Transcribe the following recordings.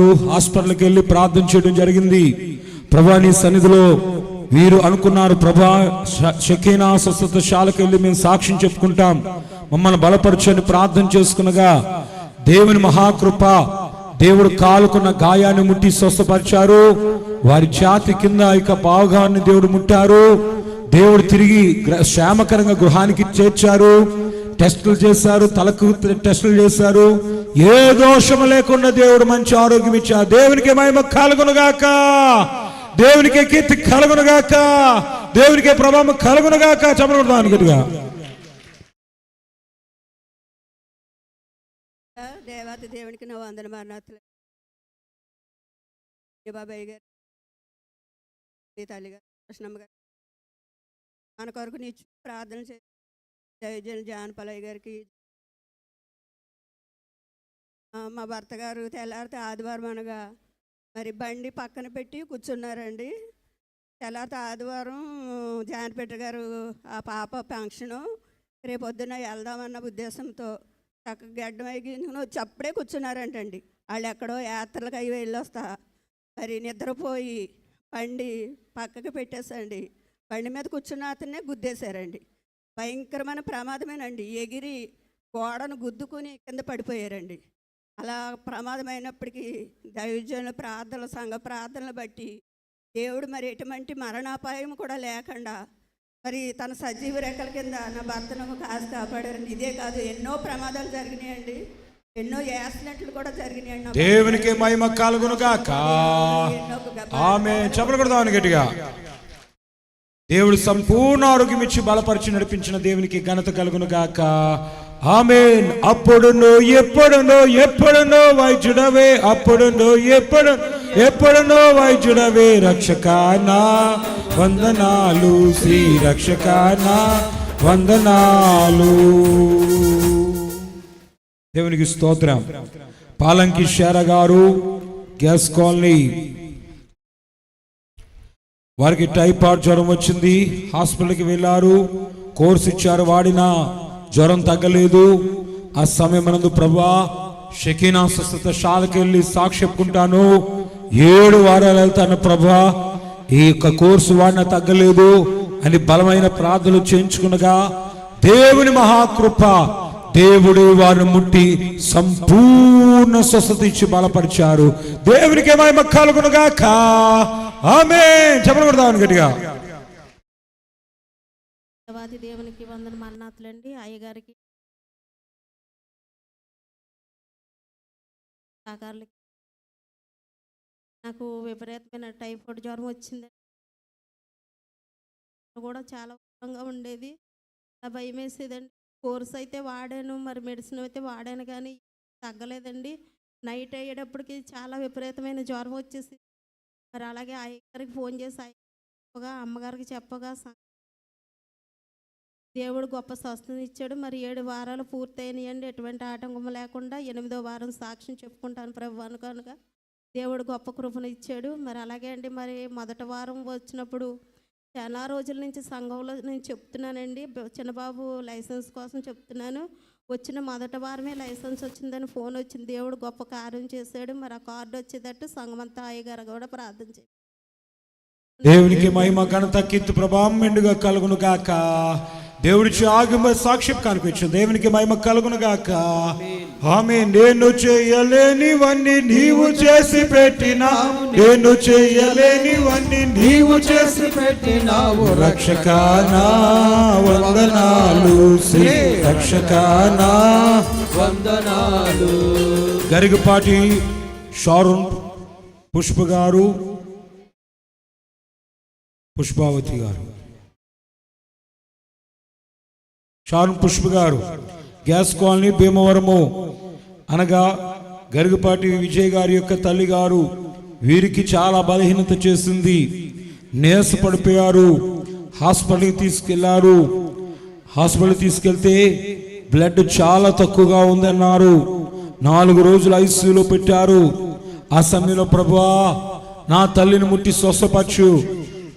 హాస్పిటల్కి వెళ్ళి ప్రార్థన చేయడం జరిగింది. ప్రభా నీ సన్నిధిలో వీరు అనుకున్నారు ప్రభా శ- షకీనా స్వస్థత శాలకు వెళ్ళి మేము సాక్ష్యం చెప్పుకుంటాం. మమ్మల్ని బలపరచని ప్రార్థన చేసుకునగా దేవుని మహాకృప దేవుడు కాలుకున్న గాయాన్ని ముట్టి స్వస్థపరిచారు. వారి జాతి కింద ఇక భాగాన్ని దేవుడు ముట్టారు. దేవుడు తిరిగి గ్ర- క్షేమకరంగా గృహానికి చేర్చారు. టెస్టులు చేశారు తలకు టెస్టులు చేశారు. ఏ దోషము లేకుండా దేవుడు మంచి ఆరోగ్యం ఇచ్చా దేవునికి మహిమ కలుగునుగాక. దేవునికి కీర్తి కలుగునుగాక. దేవునికి ప్రభావం కలుగునుగాక. చెప్పడం గట్టిగా. దేవాతి దేవునికి నా వందన మరణాతులు బాబాయ్ గారు తల్లి గారు కృష్ణమ్మ గారు మన కొరకు నీ ప్రార్థన చేసి జయజన్ జానపలయ్య గారికి. మా భర్త గారు తెల్లారితే ఆదివారం అనగా మరి బండి పక్కన పెట్టి కూర్చున్నారండి. తెల్లారితే ఆదివారం జానపేట గారు ఆ పాప ఫంక్షను రేపొద్దున వెళ్దామన్న ఉద్దేశంతో చక్క గడ్డం అయిన వచ్చి అప్పుడే కూర్చున్నారంటండి. వాళ్ళు ఎక్కడో యాత్రలకు అవి వెళ్ళొస్తా మరి నిద్రపోయి బండి పక్కకి పెట్టేసండి. బండి మీద కూర్చున్న అతనే గుద్దేశారండి. భయంకరమైన ప్రమాదమేనండి. ఎగిరి గోడను గుద్దుకుని కింద పడిపోయారండి. అలా ప్రమాదమైనప్పటికీ దైవజనుల ప్రార్థనలు సంఘ ప్రార్థనలు బట్టి దేవుడు మరి ఎటువంటి మరణాపాయం కూడా లేకుండా మరి తన సజీవ రెక్కల కింద నా భర్తను కాసి కాపాడారండి. ఇదే కాదు ఎన్నో ప్రమాదాలు జరిగినాయండి. ఎన్నో యాక్సిడెంట్లు కూడా జరిగినాయండి. దేవునికి మహిమ గ- ఆమె చెప్పకూడదామని గట్టిగా? దేవుడు సంపూర్ణ ఆరోగ్యం ఇచ్చి బలపరిచి నడిపించిన దేవునికి ఘనత కలుగును గాక. ఆమెన్. అప్పుడును ఎప్పుడునో ఎప్పుడునో వైద్యుడవే. అప్పుడును ఎప్పుడు ఎప్పుడునో వైద్యుడవే. రక్షకానా వందనాలు శ్రీ రక్షకానా వందనాలు. దేవునికి స్తోత్రం. పాలంకి శార గారు గ్యాస్ కాలనీ వారికి టైఫాయిడ్ జ్వరం వచ్చింది. హాస్పిటల్కి వెళ్ళారు. కోర్స్ ఇచ్చారు వాడినా. జ్వరం తగ్గలేదు. ఆ సమయమనందు ప్రభా షకీనా స్వస్థత శాలకి వెళ్ళి సాక్షి చెప్పుకుంటాను. ఏడు వారాలు వెళ్తాను ప్రభా. ఈ యొక్క కోర్సు వాడిన తగ్గలేదు అని బలమైన ప్రార్థనలు చేయించుకునగా దేవుని మహాకృప దేవుడు వారిని ముట్టి సంపూర్ణ స్వస్థత ఇచ్చి బలపరిచారు. దేవునికి ఏమై కలుగునుగాక. ఆమె చెప్పకూడదామని గట్టిగా. దేవాది దేవునికి వందన మన్నాతులండి అయ్యగారికి నాకు విపరీతమైన టైఫాయిడ్ జ్వరం వచ్చింది. కూడా చాలా ఉగ్రంగా ఉండేది. భయం వేసేదండి. కోర్స్ అయితే వాడాను. మరి మెడిసిన్ అయితే వాడాను కానీ తగ్గలేదండి. నైట్ అయ్యేటప్పటికి చాలా విపరీతమైన జ్వరం వచ్చేసి మరి అలాగే అయ్యగారికి ఫోన్ చేసి అయ్యగా చెప్పగా అమ్మగారికి చెప్పగా దేవుడు గొప్ప స్వస్థత ఇచ్చాడు. మరి ఏడు వారాలు పూర్తయినాయండి. ఎటువంటి ఆటంకం లేకుండా ఎనిమిదో వారం సాక్ష్యం చెప్పుకుంటాను ప్రభు అనుకనుక దేవుడు గొప్ప కృపను ఇచ్చాడు. మరి అలాగే అండి మరి మొదటి వారం వచ్చినప్పుడు చాలా రోజుల నుంచి సంఘంలో నేను చెప్తున్నానండి. చిన్నబాబు లైసెన్స్ కోసం చెప్తున్నాను. వచ్చిన మొదటి వారమే లైసెన్స్ వచ్చిందని ఫోన్ వచ్చింది. దేవుడు గొప్ప కార్యం చేశాడు. మరి ఆ కార్డు వచ్చేటట్టు సంఘమంతా అయ్యగారు కూడా ప్రార్థన చేయండి దేవునికి మహిమ ఘనత కీర్తి ప్రభావం మెండుగా కలుగును గాక. దేవుడిచ్చి ఆగమ సాక్ష్యం కనిపించింది దేవునికి మహిమ కలుగునుగాక ఆమె నేను చేయలేనివన్నీ నీవు చేసి పెట్టిన నేను చేయలేనివన్నీ నీవు చేసి పెట్టినావు. రక్షకానా వందనాలు శ్రీ రక్షకానా. వందనాలు గరిగపాటి షారుణ్ పుష్ప గారు పుష్పావతి గారు. షారున్ పుష్ప గారు గ్యాస్ కాలనీ భీమవరము. అనగా గరిగపాటి విజయ్ గారి యొక్క తల్లి గారు వీరికి చాలా బలహీనత చేసింది. నీరస పడిపోయారు హాస్పిటల్కి తీసుకెళ్ళారు. హాస్పిటల్ తీసుకెళ్తే బ్లడ్ చాలా తక్కువగా ఉందన్నారు. నాలుగు రోజులు ఐసీయూలో పెట్టారు. ఆ సమయంలో ప్రభువా నా తల్లిని ముట్టి స్వస్థపరచు.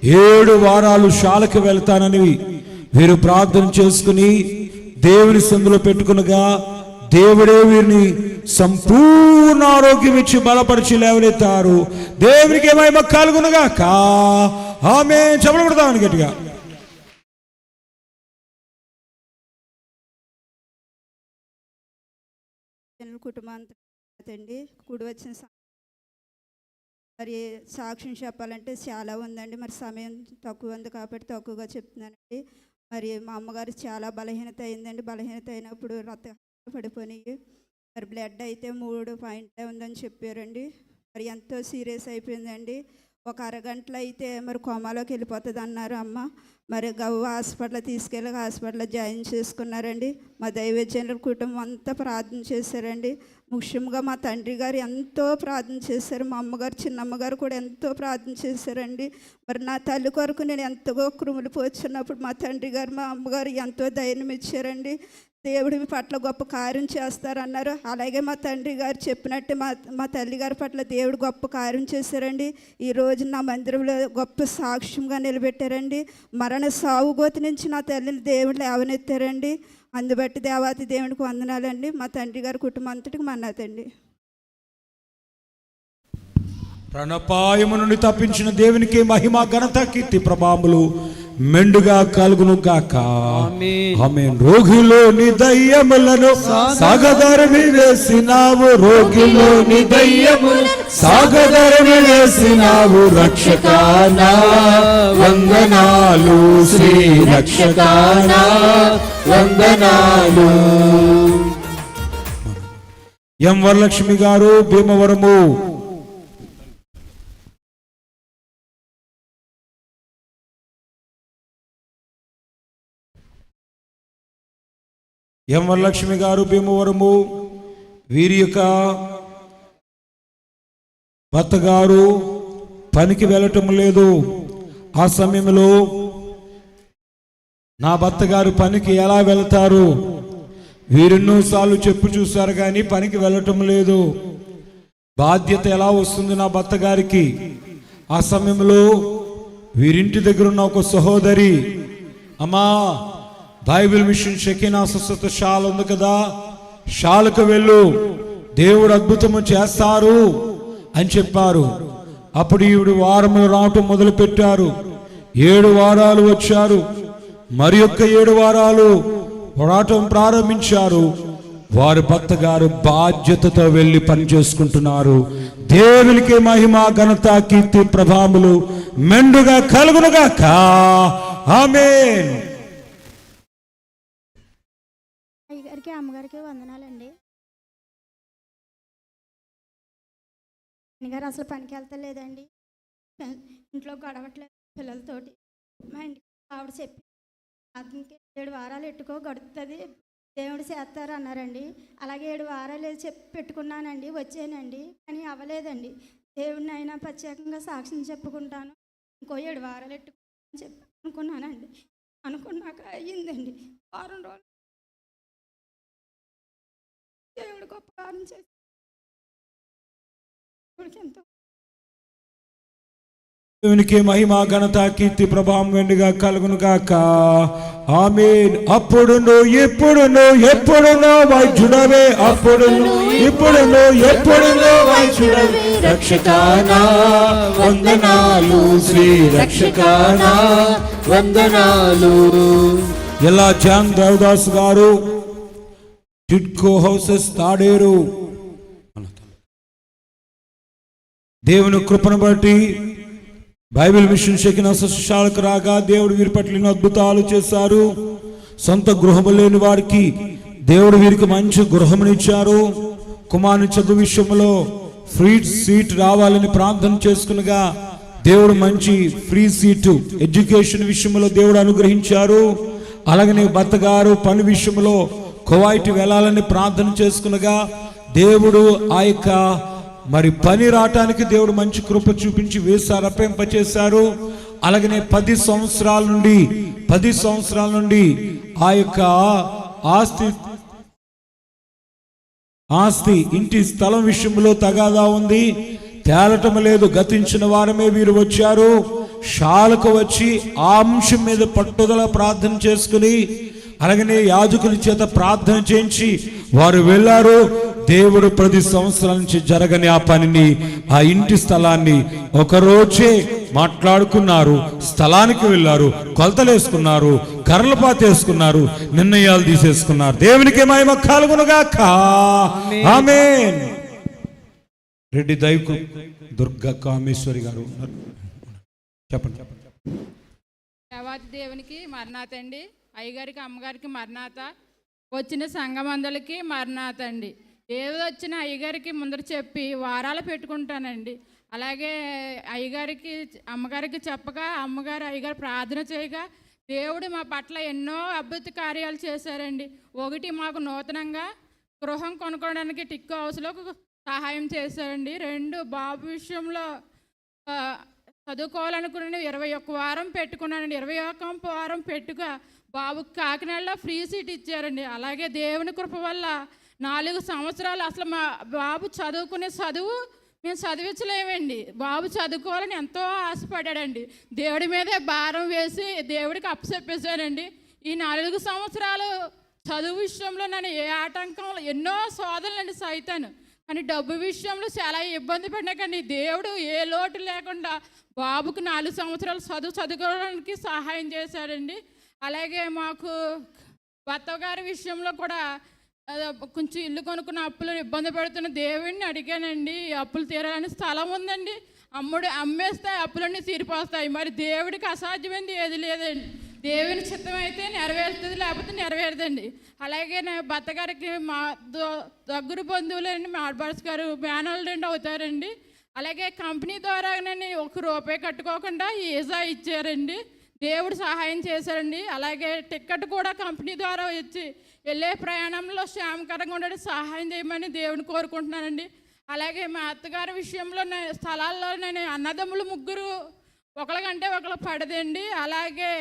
ఏడు వారాలు శాలకు వెళ్తానని వీరు ప్రార్థన చేసుకుని దేవుని సందులో పెట్టుకునగా దేవుడే వీరిని సంపూర్ణ ఆరోగ్యం ఇచ్చి బలపరిచి లేవనెత్తారు. దేవునికి ఏమైనా కాలుగునగా కా ఆమె చెప్పబడతామని గట్టిగా. జనుల కుటుంబాంతో కూడి వచ్చిన మరి సాక్ష్యం చెప్పాలంటే చాలా ఉందండి. మరి సమయం తక్కువ ఉంది కాబట్టి తక్కువగా చెప్తున్నానండి. మరి మా అమ్మగారు చాలా బలహీనత అయిందండి. బలహీనత అయినప్పుడు రక్త పడిపోయి మరి బ్లడ్ అయితే మూడు పాయింట్ ఉందని చెప్పారండి. మరి ఎంతో సీరియస్ అయిపోయిందండి. ఒక అరగంటలో అయితే మరి కోమాలోకి వెళ్ళిపోతుంది అన్నారు అమ్మ. మరి గవ్వ హాస్పిటల్ తీసుకెళ్ళి హాస్పిటల్లో జాయిన్ చేసుకున్నారండి. మా దైవజనుల కుటుంబం అంతా ప్రార్థన చేశారండి. ముఖ్యంగా మా తండ్రి గారు ఎంతో ప్రార్థన చేశారు. మా అమ్మగారు చిన్నమ్మగారు కూడా ఎంతో ప్రార్థన చేశారండి. మరి నా తల్లి కొరకు నేను ఎంతగో క్రుములు పోచున్నప్పుడు మా తండ్రి గారు మా అమ్మగారు ఎంతో ధైర్యం ఇచ్చారండి. దేవుడి పట్ల గొప్ప కార్యం చేస్తారన్నారు. అలాగే మా తండ్రి గారు చెప్పినట్టు మా మా తల్లి గారి పట్ల దేవుడు గొప్ప కార్యం చేశారండి. ఈ రోజు నా మందిరంలో గొప్ప సాక్ష్యంగా నిలబెట్టారండి. మరణ సావుగోతి నుంచి నా తల్లిని దేవుడు లేవనెత్తారండి. అందుబట్టి దేవాతి దేవునికి వందనాలండి. మా తండ్రి గారి కుటుంబం అంతటికి మన్నాతండి. ప్రణపాయము నుండి తప్పించిన దేవునికి మహిమ ఘనత కీర్తి ప్రభాములు మెండుగా కలుగును గాక. ఆమె రోగిలోని దయ్యములను సాగదరమి వేసినావు రోగిలోని దయ్యములను సాగదరమి వేసినావు రక్షకానా వందనాలు శ్రీ రక్షకానా వందనాలు. ఎం వరలక్ష్మి గారు భీమవరము. ఎం వరలక్ష్మి గారు భీమవరము వీరి యొక్క భర్త గారు పనికి వెళ్ళటం లేదు. ఆ సమయంలో నా భర్త గారు పనికి ఎలా వెళ్తారు? వీరెన్నోసార్లు చెప్పు చూశారు కానీ పనికి వెళ్ళటం లేదు. బాధ్యత ఎలా వస్తుంది నా భర్త గారికి ఆ సమయంలో వీరింటి దగ్గర ఉన్న ఒక సహోదరి అమ్మా బైబిల్ మిషన్ షకీనా స్వస్థత షాల్ ఉంది కదా. షాలకు వెళ్ళు. దేవుడు అద్భుతము చేస్తారు అని చెప్పారు. అప్పుడు ఈవిడ వారములు రావటం మొదలు పెట్టారు ఏడు వారాలు వచ్చారు. మరి యొక్క ఏడు వారాలు పోరాటం ప్రారంభించారు. వారి భర్త గారు బాధ్యతతో వెళ్ళి పని చేసుకుంటున్నారు. దేవునికి మహిమ ఘనత కీర్తి ప్రభాములు మెండుగా కలుగునుగా కా ఆమేన్. అమ్మగారికి వందనాలండి. గారు అసలు పనికి వెళ్తలేదండి. ఇంట్లో గడవట్లేదు పిల్లలతోటి. మా ఇంటికి ఆవిడ చెప్పి అతనికి ఏడు వారాలు ఎట్టుకో గడుపుతుంది. దేవుడు చేస్తారు అన్నారండి. అలాగే ఏడు వారాలు చెప్పి పెట్టుకున్నానండి వచ్చానండి. కానీ అవ్వలేదండి. దేవుడిని అయినా ప్రత్యేకంగా సాక్ష్యం చెప్పుకుంటాను. ఇంకో ఏడు వారాలు ఎట్టుకో అని చెప్పి అనుకున్నానండి. అనుకున్నాక అయ్యిందండి. వారం రోజులు దేవుడు గొప్ప కార్యం చేసి దేవుడికి ఎంతో దేవునికి మహిమ ఘనత కీర్తి ప్రభావం వెండిగా కలుగును గాక. ఆమేన్. అప్పుడును ఎప్పుడును ఎప్పుడును వైద్యుడవే. అప్పుడును ఇప్పుడును ఎప్పుడును వైద్యుడవే. రక్షకానా వందనాలు శ్రీ రక్షకానా వందనాలు. ఎలా జాన్ దేవదాస్ గారు టిడ్కో హౌసెస్ తాడేరు. దేవుని కృపను బట్టి బైబిల్ మిషన్ చెక్కిన సశాలకు రాగా దేవుడు వీరి పట్ల అద్భుతాలు చేశారు. సొంత గృహము లేని వారికి దేవుడు వీరికి మంచి గృహమునిచ్చారు కుమారుని చదువు విషయంలో ఫ్రీ సీట్ రావాలని ప్రార్థన చేసుకునగా దేవుడు మంచి ఫ్రీ సీటు ఎడ్యుకేషన్ విషయంలో దేవుడు అనుగ్రహించారు. అలాగనే భర్త గారు పని విషయంలో కువైట్ వెళ్ళాలని ప్రార్థన చేసుకునగా దేవుడు ఆ యొక్క మరి పని రావటానికి దేవుడు మంచి కృప చూపించి వేసారు అప్పింపచేశారు అలాగనే పది సంవత్సరాల నుండి పది సంవత్సరాల నుండి ఆ యొక్క ఆస్తి ఆస్తి ఇంటి స్థలం విషయంలో తగాదా ఉంది. తేలటం లేదు గతించిన వారమే వీరు వచ్చారు. షాలకు వచ్చి ఆ అంశం మీద పట్టుదల ప్రార్థన చేసుకుని అలాగనే యాజకుల చేత ప్రార్థన చేయించి వారు వెళ్ళారు. దేవుడు ప్రతి సంవత్సరాల నుంచి జరగని ఆ పనిని ఆ ఇంటి స్థలాన్ని ఒకరోజే మాట్లాడుకున్నారు. స్థలానికి వెళ్ళారు కొలతలేసుకున్నారు కర్రలు పాతేసుకున్నారు నిర్ణయాలు తీసేసుకున్నారు. దేవునికి మహిమ కలుగునుగాక. ఆమేన్. రెడ్డి దైవకు దుర్గా కామేశ్వరి గారు చెప్పండి చెప్పండి. దేవాతి దేవునికి మరణాత అండి అయ్యగారికి అమ్మగారికి మరణాత వచ్చిన సంఘమందులకి మరణాత అండి ఏదో వచ్చిన అయ్యగారికి ముందర చెప్పి వారాలు పెట్టుకుంటానండి. అలాగే అయ్యగారికి అమ్మగారికి చెప్పగా అమ్మగారు అయ్యగారు ప్రార్థన చేయగా దేవుడు మా పట్ల ఎన్నో అద్భుత కార్యాలు చేశారండి. ఒకటి మాకు నూతనంగా గృహం కొనుక్కోవడానికి టిక్కు హౌస్లో సహాయం చేశారండి. రెండు బాబు విషయంలో చదువుకోవాలనుకున్నాను ఇరవై ఒక్క వారం పెట్టుకున్నానండి ఇరవై ఒక్క వారం పెట్టుక బాబుకి కాకినాడలో ఫ్రీ సీట్ ఇచ్చారండి. అలాగే దేవుని కృప వల్ల నాలుగు సంవత్సరాలు అసలు మా బాబు చదువుకునే చదువు మేము చదివించలేమండి. బాబు చదువుకోవాలని ఎంతో ఆశపడ్డాడండి. దేవుడి మీదే భారం వేసి దేవుడికి అప్పచెప్పేశానండి ఈ నాలుగు సంవత్సరాలు చదువు విషయంలో నన్ను ఏ ఆటంకం ఎన్నో సోదరులండి సైతాను కానీ డబ్బు విషయంలో చాలా ఇబ్బంది పడినా కానీ దేవుడు ఏ లోటు లేకుండా బాబుకు నాలుగు సంవత్సరాలు చదువు చదువుకోవడానికి సహాయం చేశాడండి. అలాగే మాకు భర్త గారి విషయంలో కూడా కొంచెం ఇల్లు కొనుక్కున్న అప్పులు ఇబ్బంది పెడుతున్న దేవుడిని అడిగానండి. అప్పులు తీరాలని స్థలం ఉందండి. అమ్ముడు అమ్మేస్తే అప్పులన్నీ తీరిపోస్తాయి. మరి దేవుడికి అసాధ్యమైంది ఏది లేదండి. దేవుని చిత్తం అయితే నెరవేరుతుంది లేకపోతే నెరవేరదండి. అలాగే నా భర్త గారికి మా దగ్గర బంధువులండి మా ఆడపడుచు గారు మేనల్డ్ అవుతారండి. అలాగే కంపెనీ ద్వారా నేను ఒక రూపాయి కట్టుకోకుండా ఈజా ఇచ్చారండి. దేవుడు సహాయం చేశారండి. అలాగే టికెట్ కూడా కంపెనీ ద్వారా వచ్చి వెళ్ళే ప్రయాణంలో శ్యామకరంగా ఉండే సహాయం చేయమని దేవుని కోరుకుంటున్నానండి. అలాగే మా అత్తగారి విషయంలో స్థలాల్లో నేను అన్నదమ్ములు ముగ్గురు ఒకళ్ళకంటే ఒకరు పడదండి. అలాగే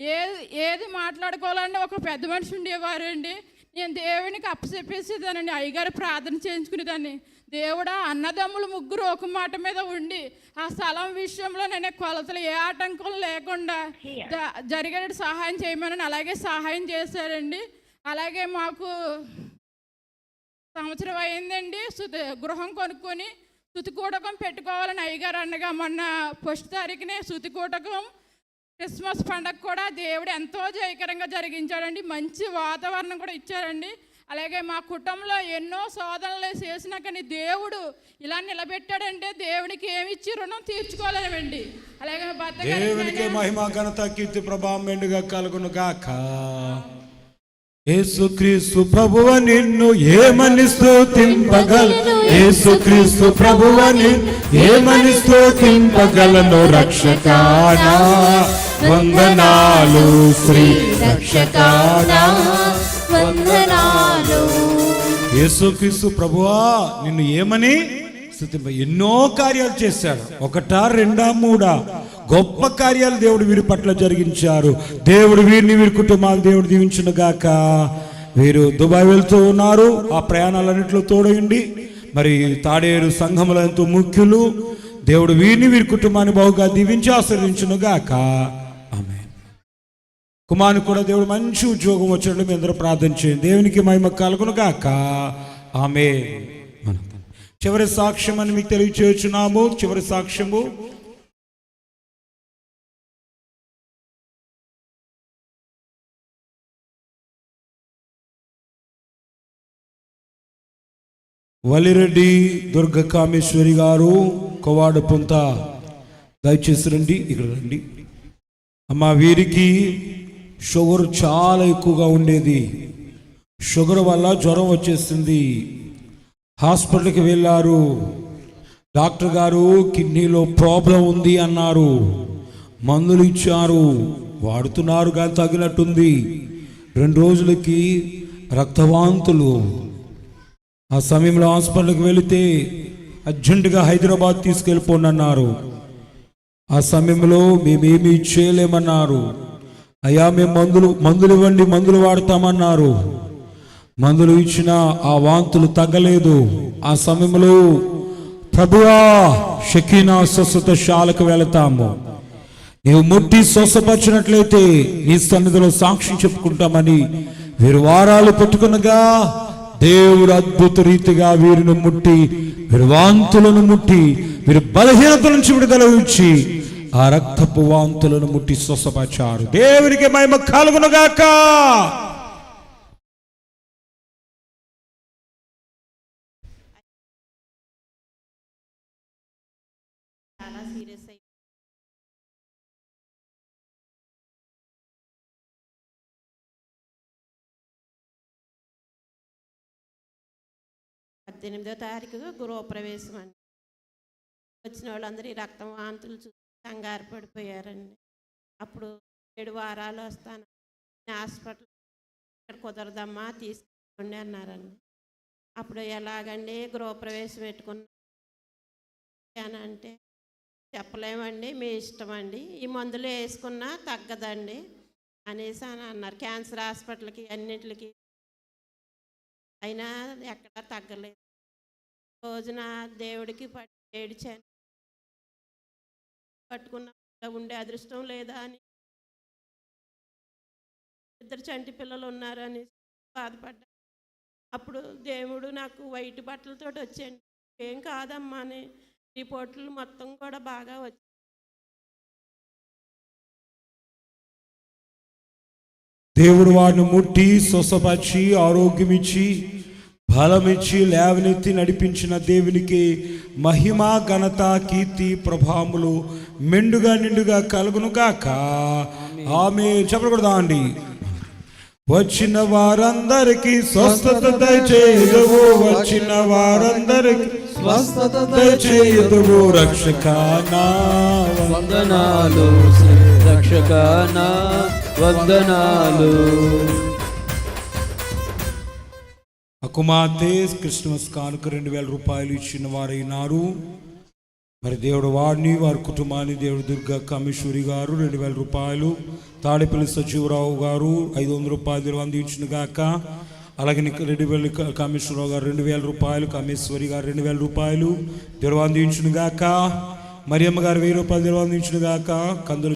ఏది ఏది మాట్లాడుకోవాలన్నా ఒక పెద్ద మనిషి ఉండేవారు అండి నేను దేవునికి అప్పచెప్పేసేదానండి. అయ్యగారు ప్రార్థన చేయించుకునేదాన్ని. దేవుడా అన్నదమ్ములు ముగ్గురు ఒక మాట మీద ఉండి ఆ స్థలం విషయంలో నేను కొలతలు ఏ ఆటంకం లేకుండా జ- జరిగేటట్టు సహాయం చేయమని అలాగే సహాయం చేశారండి. అలాగే మాకు సంవత్సరం అయిందండి. శుతి గృహం కొనుక్కొని శుతి కూటకం పెట్టుకోవాలని అయ్యగారు అనగా మొన్న ఫస్ట్ తారీఖునే శుతి కూటకం క్రిస్మస్ పండగ కూడా దేవుడు ఎంతో జయకరంగా జరిగించాడండి. మంచి వాతావరణం కూడా ఇచ్చారండి. అలాగే మా కుటుంబంలో ఎన్నో శోధనలు చేసినా కానీ దేవుడు ఇలా నిలబెట్టాడంటే దేవునికి ఏమి ఇచ్చి రుణం తీర్చుకోలేమండి. అలాగే దేవునికి మహిమ ఘనత కీర్తి ప్రభావం మెండుగా కలుగును గాక. యేసుక్రీస్తు ప్రభువ నిన్ను ఏమని స్తుతింపగలను? యేసుక్రీస్తు ప్రభువ నిన్ను ఏమని స్తుతింపగలను? రక్షకానా? వందనాలు శ్రీ రక్షకానా వందనాలు. యేసుక్రీస్తు ప్రభువా నిన్ను ఏమని? ఎన్నో కార్యాలు చేశాడు. ఒకటా రెండా మూడా? గొప్ప కార్యాలు దేవుడు వీరి పట్ల జరిగించారు. దేవుడు వీరిని వీరి కుటుంబాలు దేవుడు దీవించును గాక. వీరు దుబాయ్ వెళ్తూ ఉన్నారు. ఆ ప్రయాణాలన్నింటిలో తోడయండి. మరి తాడేరు సంఘముల ఎంతో ముఖ్యులు. దేవుడు వీరిని వీరి కుటుంబాన్ని బహుగా దీవించి ఆశ్రయించును గాక. ఆమె కుమారు కూడా దేవుడు మంచి ఉద్యోగం వచ్చినట్లు మీ అందరూ ప్రార్థన చేయండి. దేవునికి మహిమ కలుగును గాక. ఆమె చివరి సాక్ష్యం అని మీకు తెలియచేస్తున్నాము. చివరి సాక్ష్యము. వలిరెడ్డి దుర్గ కామేశ్వరి గారు కొవాడ పొంత. దయచేసి రండి. ఇక్కడ రండి. అమ్మ వీరికి షుగర్ చాలా ఎక్కువగా ఉండేది. షుగర్ వల్ల జ్వరం వచ్చేసింది. హాస్పిటల్కి వెళ్ళారు. డాక్టర్ గారు కిడ్నీలో ప్రాబ్లం ఉంది అన్నారు. మందులు ఇచ్చారు. వాడుతున్నారు కానీ తగినట్టుంది. రెండు రోజులకి రక్తవాంతులు. ఆ సమయంలో హాస్పిటల్కి వెళితే అర్జెంటుగా హైదరాబాద్ తీసుకెళ్ళిపోండి అన్నారు ఆ సమయంలో మేమేమీ చేయలేమన్నారు. అయ్యా మేము మందులు మందులు ఇవ్వండి మందులు వాడతామన్నారు. మందులు ఇచ్చిన ఆ వాంతులు తగ్గలేదు. ఆ సమయంలో ప్రభువా షకీనా స్వస్థత శాలకు వెళతాము. నీవు ముట్టి స్వస్థపరిచినట్లయితే నీ సన్నిధిలో సాక్ష్యం చెప్పుకుంటామని వీరు వారాలు పెట్టుకునగా దేవుడు అద్భుత రీతిగా వీరిని ముట్టి వీరు వాంతులను ముట్టి వీరు బలహీనత నుంచి విడుదల ఇచ్చి ఆ రక్తపు వాంతులను ముట్టి స్వస్థపరిచారు. దేవునికి మహిమ కలుగునుగాక. పద్దెనిమిదో తారీఖు గృహప్రవేశం అండి. వచ్చిన వాళ్ళందరూ రక్తం వాంతులు చూసి కంగారు పడిపోయారండి. అప్పుడు ఏడు వారాలు వస్తాను. హాస్పిటల్ ఇక్కడ కుదరదమ్మా తీసుకోండి అన్నారండి. అప్పుడు ఎలాగండి గృహప్రవేశం పెట్టుకున్నా అంటే చెప్పలేమండి మీ ఇష్టం అండి. ఈ మందులు వేసుకున్నా తగ్గదండి అనేసి అని అన్నారు. క్యాన్సర్ హాస్పిటల్కి అన్నిటికి అయినా ఎక్కడా తగ్గలేదు. రోజున దేవుడికి పడి ఏడిచాను. పట్టుకున్న ఉండే అదృష్టం లేదా అని. ఇద్దరు చంటి పిల్లలు ఉన్నారని బాధపడ్డా. అప్పుడు దేవుడు నాకు వైట్ బట్టలతోటి వచ్చాడు. ఏం కాదమ్మా అని రిపోర్ట్లు మొత్తం కూడా బాగా వచ్చాయి. దేవుడు వాడిని ముట్టి స్వస్థపరిచి ఆరోగ్యం ఇచ్చి బలమిచ్చి లేవనెత్తి నడిపించిన దేవునికి మహిమ ఘనత కీర్తి ప్రభాములు మెండుగా నిండుగా కలుగును గాక. ఆమె చెప్పకూడదా అండి వచ్చిన వారందరికీ స్వస్థత దయచేయదువు. వచ్చిన వారందరికీ స్వస్థత దయచేయదువు. రక్షకానా. వందనాలు రక్షకానా. వందనాలు. ఆ కుమార్తె క్రిస్మస్ కానుక రెండు వేల రూపాయలు ఇచ్చిన వారైనారు మరి దేవుడు వారిని వారి కుటుంబాన్ని దేవుడు దుర్గా కమేశ్వరి గారు రెండు వేల రూపాయలు తాడేపల్లి సజీవరావు గారు ఐదు వందల రూపాయలు అందించిన గాక అలాగే రెండు వేల కామేశ్వరరావు గారు రెండు వేల రూపాయలు కామేశ్వరి గారు రెండు వేల రూపాయలు దేవుడు అందించిన గాక మరియమ్మ గారు వెయ్యి రూపాయలు దేవుడు అందించిన గాక కందులు